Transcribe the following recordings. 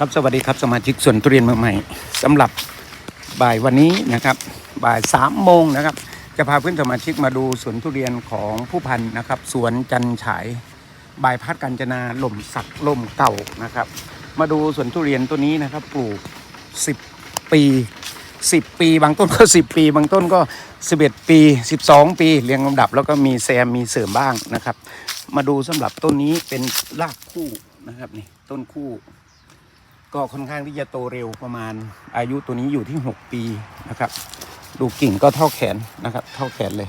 ครับสวัสดีครับสมาชิกสวนทุเรียนเมืองใหม่สำหรับบ่ายวันนี้นะครับบ่ายสามโมงนะครับ จะพาเพื่อนสมาชิกมาดูสวนทุเรียนของผู้พันนะครับสวนจันฉายบายพัดกัญจนาหล่มสักลมเก่านะครับ มาดูสวนทุเรียนตัวนี้นะครับปลูก 10 ปี 10 ปี บางต้นก็ 10 ปี บางต้นก็ 11 ปี 12 ปีเรียงลำดับ แล้วก็มีแซมมีเสริมบ้างนะครับ มาดูสำหรับต้นนี้เป็นรากคู่นะครับนี่ต้นคู่ ก็ค่อนข้างที่จะโตเร็วประมาณ อายุตัวนี้อยู่ที่ 6 ปีนะครับ ดูกิ่งก็เท่าแขนนะครับ เท่าแขนเลย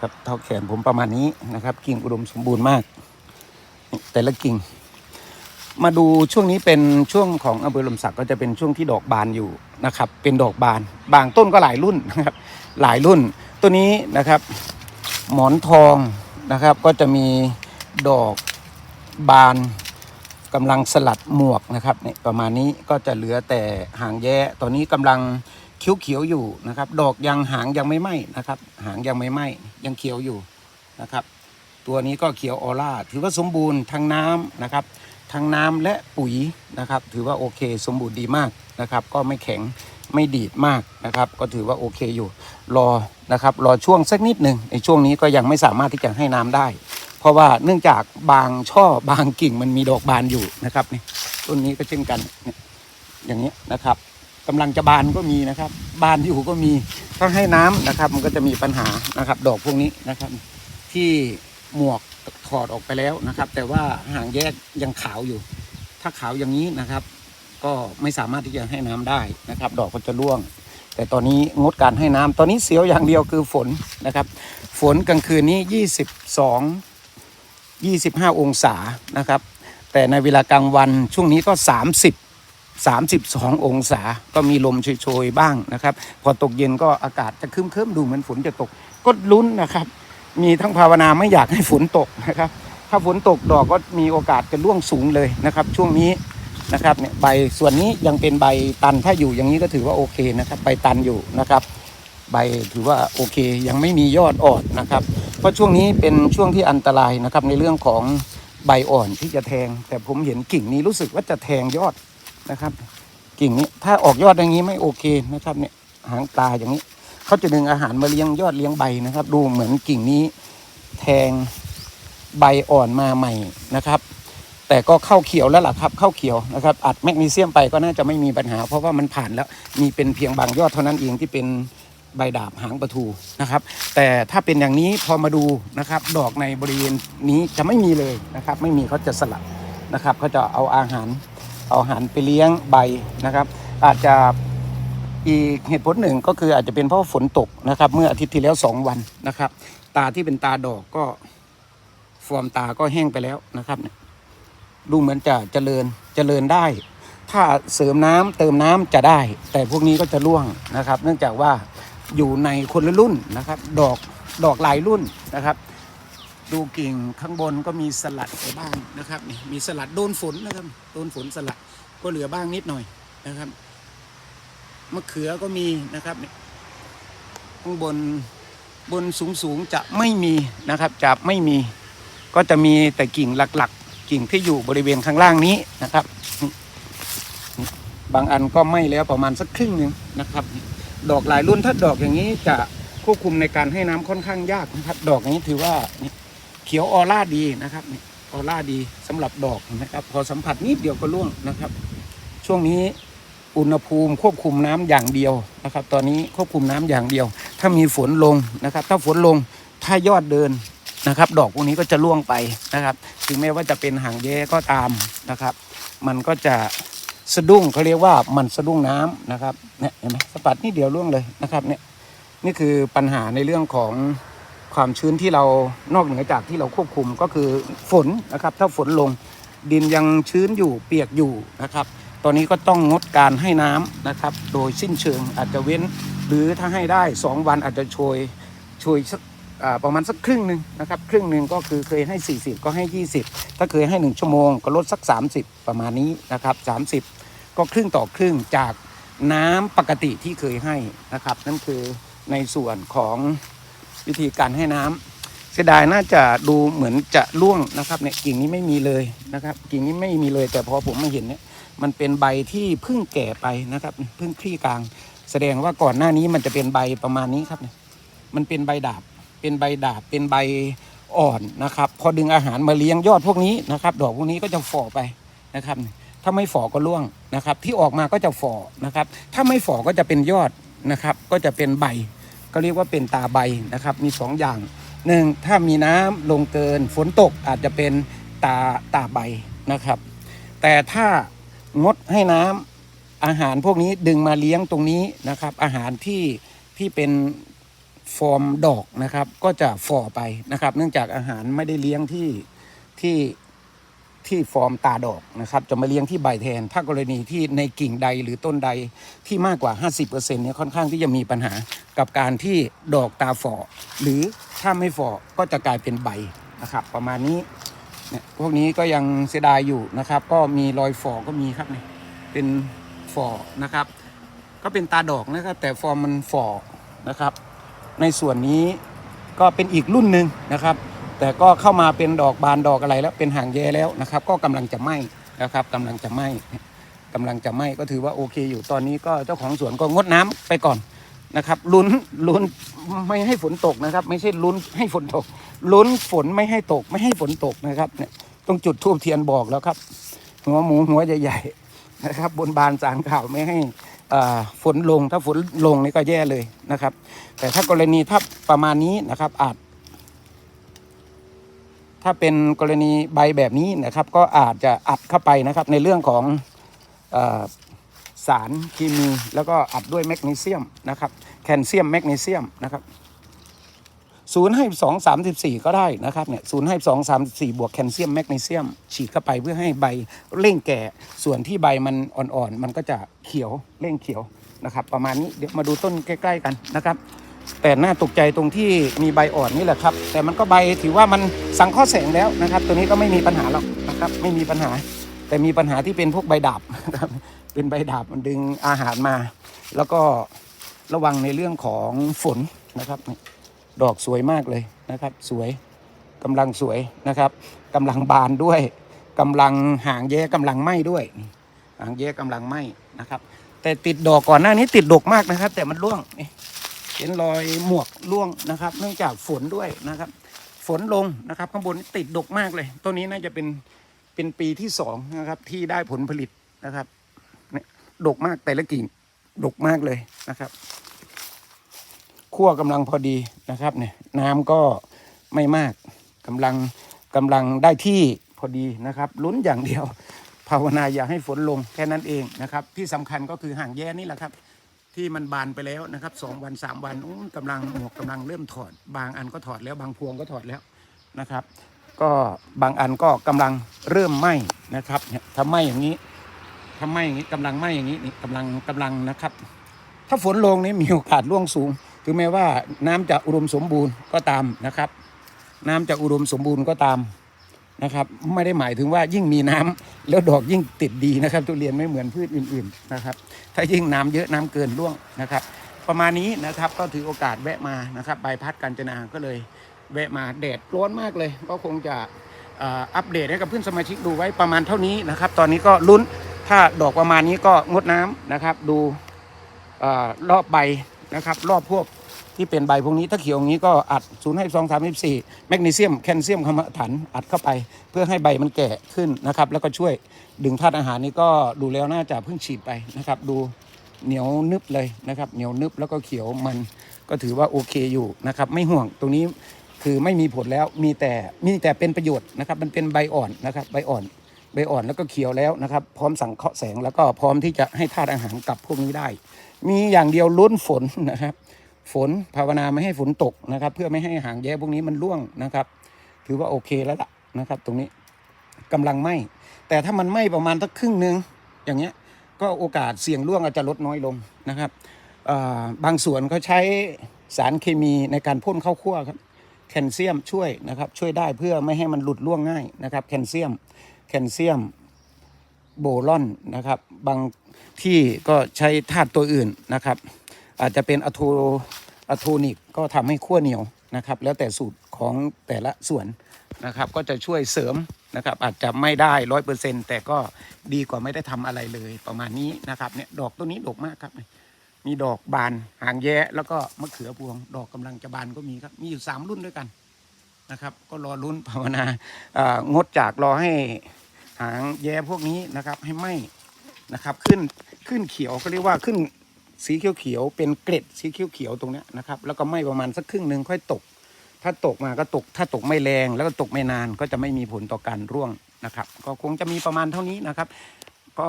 ครับเท่าแขนผมประมาณนี้นะครับ กิ่งอุดมสมบูรณ์มาก แต่ละกิ่ง มาดูช่วงนี้เป็นช่วงของอำเภอลมศักดิ์ก็จะเป็นช่วงที่ดอกบานอยู่นะครับ เป็นดอกบาน บางต้นก็หลายรุ่นนะครับ หลายรุ่น ตัวนี้นะครับ หมอนทองนะครับ ก็จะมีดอกบาน กำลังสลัดหมวกนะครับเนี่ยประมาณนี้ก็จะเหลือแต่หางแย้ตอนนี้กำลังเขียวๆอยู่นะครับ ดอกยังหางยังไม่ไหม้นะครับ หางยังไม่ไหม้ยังเขียวอยู่นะครับ ตัวนี้ก็เขียวออร่าถือว่าสมบูรณ์ทั้งน้ำนะครับ ทั้งน้ำและปุ๋ยนะครับ ถือว่าโอเคสมบูรณ์ดีมากนะครับ ก็ไม่แข็งไม่ดีดมากนะครับ ก็ถือว่าโอเคอยู่ รอนะครับ รอช่วงสักนิดหนึ่งในช่วงนี้ก็ยังไม่สามารถที่จะให้น้ำได้ เพราะว่าเนื่องจากบางช่อบางกิ่งมันมีดอกบานอยู่นะครับนี่ต้นนี้ก็เช่นกันเนี่ยอย่างนี้นะครับกำลังจะบานก็มีนะครับ บานอยู่ก็มีถ้าให้น้ำนะครับ มันก็จะมีปัญหานะครับ ดอกพวกนี้นะครับ ที่หมวกถอดออกไปแล้วนะครับ แต่ว่าหางแยกยังขาวอยู่ ถ้าขาวอย่างนี้นะครับ ก็ไม่สามารถที่จะให้น้ำได้นะครับ ดอกก็จะร่วง แต่ตอนนี้งดการให้น้ำตอนนี้เสียวอย่างเดียวคือฝนนะครับ ฝนกลางคืนนี้ 22 25 องศานะครับ แต่ในเวลากลางวันช่วงนี้ก็ 30 32 องศาก็มีลมโชยๆบ้างนะครับ พอตกเย็นก็อากาศจะครึ้มๆดูเหมือนฝนจะตกก็ลุ้นนะครับ มีทั้งภาวนาไม่อยากให้ฝนตกนะครับ ถ้าฝนตกดอกก็มีโอกาสจะร่วงสูงเลยนะครับ ช่วงนี้นะครับเนี่ยใบส่วนนี้ยังเป็นใบตันถ้าอยู่อย่างนี้ก็ถือว่าโอเคนะครับ ใบตันอยู่นะครับ ใบถือว่าโอเคยังไม่มียอดอ่อนนะครับ เพราะช่วงนี้เป็นช่วงที่อันตรายนะครับในเรื่องของใบอ่อนที่จะแทง แต่ผมเห็นกิ่งนี้รู้สึกว่าจะแทงยอดนะครับ กิ่งนี้ถ้าออกยอดอย่างนี้ไม่โอเคนะครับเนี่ยหางปลาอย่างนี้เขาจะดึงอาหารมาเลี้ยงยอดเลี้ยงใบนะครับ ดูเหมือนกิ่งนี้แทงใบอ่อนมาใหม่นะครับ แต่ก็เข้าเขียวแล้วล่ะครับเข้าเขียวนะครับอัดแมกนีเซียมไปก็น่าจะไม่มีปัญหา เพราะว่ามันผ่านแล้วมีเป็นเพียงบางยอดเท่านั้นเองที่เป็น ใบดาบหางประทูนะครับ แต่ถ้าเป็นอย่างนี้พอมาดูนะครับ ดอกในบริเวณนี้จะไม่มีเลยนะครับ ไม่มีเขาจะสลัดนะครับเขาจะเอาอาหารเอาอาหารไปเลี้ยงใบนะครับ อาจจะอีกเหตุผลหนึ่งก็คืออาจจะเป็นเพราะฝนตกนะครับ เมื่ออาทิตย์ที่แล้วสองวันนะครับ ตาที่เป็นตาดอกก็ฟอร์มตาก็แห้งไปแล้วนะครับดูเหมือนจะเจริญเจริญได้ ถ้าเสริมน้ำเติมน้ำจะได้ แต่พวกนี้ก็จะร่วงนะครับ เนื่องจากว่า อยู่ในคนละรุ่นนะครับ ดอกดอกหลายรุ่นนะครับ ดูกิ่งข้างบนก็มีสลัดไปบ้างนะครับนี่มีสลัดโดนฝนนะครับโดนฝนสลัดก็เหลือบ้างนิดหน่อยนะครับมะเขือก็มีนะครับข้างบนบนสูงสูงๆจะไม่มีนะครับจะไม่มี ก็จะมีแต่กิ่งหลักๆ กิ่งที่อยู่บริเวณข้างล่างนี้นะครับ บางอันก็ไม้แล้วประมาณสักครึ่งหนึ่งนะครับ ดอกหลายรุ่นถ้าดอกอย่างนี้จะควบคุมในการให้น้ำค่อนข้างยากนะครับ ดอกอย่างนี้ถือว่าเขียวออร่าดีนะครับออร่าดีสำหรับดอกนะครับ พอสัมผัสนิดเดียวก็ร่วงนะครับ ช่วงนี้อุณหภูมิควบคุมน้ำอย่างเดียวนะครับ ตอนนี้ควบคุมน้ำอย่างเดียว ถ้ามีฝนลงนะครับ ถ้าฝนลงถ้ายอดเดินนะครับ ดอกพวกนี้ก็จะร่วงไปนะครับ ถึงแม้ว่าจะเป็นหางแย้ก็ตามนะครับ มันก็จะ สะดุ้งเขาเรียกว่ามันสะดุ้งน้ำนะครับเนี่ยเห็นไหมสะบัดนิดเดียวร่วงเลยนะครับเนี่ยนี่คือปัญหาในเรื่องของความชื้นที่เรานอกเหนือจากที่เราควบคุมก็คือฝนนะครับ ถ้าฝนลงดินยังชื้นอยู่เปียกอยู่นะครับ ตอนนี้ก็ต้องงดการให้น้ำนะครับ โดยสิ้นเชิงอาจจะเว้น หรือถ้าให้ได้ 2 วันอาจจะโชยโชยสักประมาณสักครึ่งหนึ่งนะครับ ครึ่งหนึ่งก็คือเคยให้ 40 ก็ให้ 20 ถ้าเคยให้ 1 ชั่วโมงก็ลดสัก 30 ประมาณนี้นะครับ 30 ก็ครึ่งต่อครึ่งจากน้ำปกติที่เคยให้นะครับ นั่นคือในส่วนของวิธีการให้น้ำเสสียดายน่าจะดูเหมือนจะร่วงนะครับเนี่ยกิ่งนี้ไม่มีเลยนะครับ กิ่งนี้ไม่มีเลยแต่พอผมมาเห็นเนี่ยมันเป็นใบที่เพิ่งแก่ไปนะครับเพิ่งคลี่กลาง แสดงว่าก่อนหน้านี้มันจะเป็นใบประมาณนี้ครับเนี่ยมันเป็นใบดาบ เป็นใบดาบ เป็นใบอ่อนนะครับ พอดึงอาหารมาเลี้ยงยอดพวกนี้นะครับ ดอกพวกนี้ก็จะฝ่อไปนะครับ ถ้าไม่ฝ่อก็ร่วง นะครับที่ออกมาก็จะฝ่อนะครับ ถ้าไม่ฝ่อก็จะเป็นยอดนะครับ ก็จะเป็นใบ ก็เรียกว่าเป็นตาใบนะครับ มีสองอย่างหนึ่งถ้ามีน้ำลงเกินฝนตกอาจจะเป็นตาตาใบนะครับ แต่ถ้างดให้น้ำอาหารพวกนี้ดึงมาเลี้ยงตรงนี้นะครับ อาหารที่ที่เป็นฟอร์มดอกนะครับ ก็จะฝ่อไปนะครับ เนื่องจากอาหารไม่ได้เลี้ยงที่ที่ ที่ฟอร์มตาดอกนะครับจะมาเลี้ยงที่ใบแทน ถ้ากรณีที่ในกิ่งใดหรือต้นใดที่มากกว่า 50%เนี่ยค่อนข้างที่จะมีปัญหากับการที่ดอกตาฝ่อหรือถ้าไม่ฝ่อก็จะกลายเป็นใบนะครับ ประมาณนี้เนี่ยพวกนี้ก็ยังเสียดายอยู่นะครับ ก็มีรอยฝ่อก็มีครับเนี่ยเป็นฝ่อนะครับ ก็เป็นตาดอกนะครับ แต่ฟอร์มมันฝ่อนะครับ ในส่วนนี้ก็เป็นอีกรุ่นหนึ่งนะครับ แต่ก็เข้ามาเป็นดอกบานดอกอะไรแล้วเป็นหางแย่แล้วนะครับ ก็กำลังจะไหม้นะครับกำลังจะไหม้กำลังจะไหม้ก็ถือว่าโอเคอยู่ตอนนี้ก็เจ้าของสวนก็งดน้ำไปก่อนนะครับลุ้นลุ้นไม่ให้ฝนตกนะครับ ไม่ใช่ลุ้นให้ฝนตกลุ้นฝนไม่ให้ตก ไม่ให้ฝนตกนะครับเนี่ยต้องจุดทูบเทียนบอกแล้วครับ หัวหมูหัวใหญ่ๆนะครับ บนบานสารข่าวไม่ให้อ่าฝนลงถ้าฝนลงนี่ก็แย่เลยนะครับ แต่ถ้ากรณีถ้าประมาณนี้นะครับอาจ ถ้าเป็นกรณีใบแบบนี้นะครับ ก็อาจจะอัดเข้าไปนะครับในเรื่องของออสารเคมีแล้วก็อัดด้วยแมกนีเซียมนะครับแคลเซียมแมกนีเซียมนะครับศูนย์ให้สองสามสิบสี่ก็ได้นะครับเนี่ยศูนย์ให้สองสามสี่บวกแคลเซียมแมกนีเซียม ฉีดเข้าไปเพื่อให้ใบเร่งแก่ส่วนที่ใบมันอ่อนๆ มันก็จะเขียวเร่งเขียวนะครับ ประมาณนี้เดี๋ยวมาดูต้นใกล้ ๆ กันนะครับ แต่น่าตกใจตรงที่มีใบอ่อนนี่แหละครับ แต่มันก็ใบถือว่ามันสังเคราะห์แสงแล้วนะครับ ตัวนี้ก็ไม่มีปัญหาหรอกนะครับไม่มีปัญหา แต่มีปัญหาที่เป็นพวกใบดาบนะครับเป็นใบดาบมันดึงอาหารมา แล้วก็ระวังในเรื่องของฝนนะครับ ดอกสวยมากเลยนะครับ สวยกำลังสวยนะครับกำลังบานด้วยกำลังหางแย้กำลังไหม้ด้วยหางแย้กำลังไหม้นะครับ แต่ติดดอกก่อนหน้านี้ติดดกมากนะครับ แต่มันร่วงนี่ เห็นรอยหมวกร่วงนะครับ เนื่องจากฝนด้วยนะครับ ฝนลงนะครับ ข้างบนติดดกมากเลยต้นนี้น่าจะเป็นเป็นปีที่สองนะครับ ที่ได้ผลผลิตนะครับเนี่ยดกมากแต่ละกิ่งดกมากเลยนะครับขั้วกำลังพอดีนะครับเนี่ยน้ำก็ไม่มากกำลังกำลังได้ที่พอดีนะครับ ลุ้นอย่างเดียว ภาวนาอย่าให้ฝนลงแค่นั้นเองนะครับ ที่สำคัญก็คือห่างแย่นี่แหละครับ ที่มันบานไปแล้วนะครับสองวันสามวันอู้กำลังหมวกกำลังเริ่มถอด บางอันก็ถอดแล้วบางพวงก็ถอดแล้วนะครับ ก็บางอันก็กำลังเริ่มไหม้นะครับเนี่ยถ้าไหม้อย่างนี้ถ้าไหม้อย่างนี้กำลังไหม้อย่างนี้นี่กำลังกำลังนะครับ ถ้าฝนลงนี่มีโอกาสร่วงสูงถึงแม้ว่าน้ำจะอุดมสมบูรณ์ก็ตามนะครับ น้ำจะอุดมสมบูรณ์ก็ตาม นะครับ ไม่ได้หมายถึงว่ายิ่งมีน้ำแล้วดอกยิ่งติดดีนะครับ ทุเรียนไม่เหมือนพืชอื่นๆนะครับ ถ้ายิ่งน้ำเยอะน้ำเกินร่วงนะครับ ประมาณนี้นะครับก็ถือโอกาสแวะมานะครับใบพัดกัญจนาก็เลยแวะมาแดดร้อนมากเลย ก็คงจะอัปเดตให้กับเพื่อนสมาชิกดูไว้ประมาณเท่านี้นะครับ ตอนนี้ก็ลุ้นถ้าดอกประมาณนี้ก็งดน้ำนะครับ ดูเอ่อรอบใบนะครับ รอบพวก ที่เป็นใบพวกนี้ถ้าเขียวอย่างนี้ก็อัด0ให้2 3 4แมกนีเซียมแคลเซียมคำถันอัดเข้าไป เพื่อให้ใบมันแก่ขึ้นนะครับ แล้วก็ช่วยดึงธาตุอาหารนี้ก็ดูแล้วน่าจะเพิ่งฉีดไปนะครับ ดูเหนียวนึบเลยนะครับ เหนียวนึบแล้วก็เขียวมันก็ถือว่าโอเคอยู่นะครับ ไม่ห่วงตรงนี้คือไม่มีผลแล้วมีแต่มีแต่เป็นประโยชน์นะครับ มันเป็นใบอ่อนนะครับ ใบอ่อนใบอ่อนแล้วก็เขียวแล้วนะครับ พร้อมสังเคราะห์แสงแล้วก็พร้อมที่จะให้ธาตุอาหารกับพวกนี้ได้ มีอย่างเดียวลุ้นฝนนะครับ ฝนภาวนาไม่ให้ฝนตกนะครับ เพื่อไม่ให้หางแย้พวกนี้มันร่วงนะครับ ถือว่าโอเคแล้วล่ะนะครับ ตรงนี้กำลังไหมแต่ถ้ามันไหมประมาณสักครึ่งหนึ่งอย่างเงี้ยก็โอกาสเสี่ยงร่วงอาจจะลดน้อยลงนะครับบางส่วนเขาใช้สารเคมีในการพ่นเข้าคั่วครับแคลเซียมช่วยนะครับ ช่วยได้เพื่อไม่ให้มันหลุดร่วงง่ายนะครับ แคลเซียมแคลเซียมโบรอนนะครับ บางที่ก็ใช้ธาตุตัวอื่นนะครับ อาจจะเป็นอะโท อะโทนิกก็ทำให้ขั้วเหนียวนะครับ แล้วแต่สูตรของแต่ละส่วนนะครับ ก็จะช่วยเสริมนะครับ อาจจะไม่ได้ร้อยเปอร์เซ็นแต่ก็ดีกว่าไม่ได้ทำอะไรเลยประมาณนี้นะครับเนี่ยดอกตัวนี้ดกมากครับ มีดอกบานหางแย้แล้วก็มะเขือพวง ดอกกำลังจะบานก็มีครับ มีอยู่สามรุ่นด้วยกันนะครับ ก็รอรุ่นภาวนาอางดจากรอให้หางแย้พวกนี้นะครับ ให้ไหมนะครับ ขึ้นขึ้นเขียวก็เรียกว่าขึ้น สีเขียวเขียวๆเป็นเกล็ดสีเขียวเขียวๆตรงนี้นะครับ แล้วก็ไหมประมาณสักครึ่งหนึ่งค่อยตก ถ้าตกมาก็ตก ถ้าตกไม่แรงแล้วก็ตกไม่นานก็จะไม่มีผลต่อการร่วงนะครับ ก็คงจะมีประมาณเท่านี้นะครับ ก็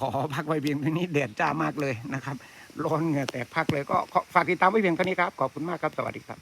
ขอพักไว้เพียงเท่านี้แดดจ้ามากเลยนะครับร้อนเหงื่อแตกพักเลยก็ฝากติดตามไว้เพียงเท่านี้ครับขอบคุณมากครับสวัสดีครับ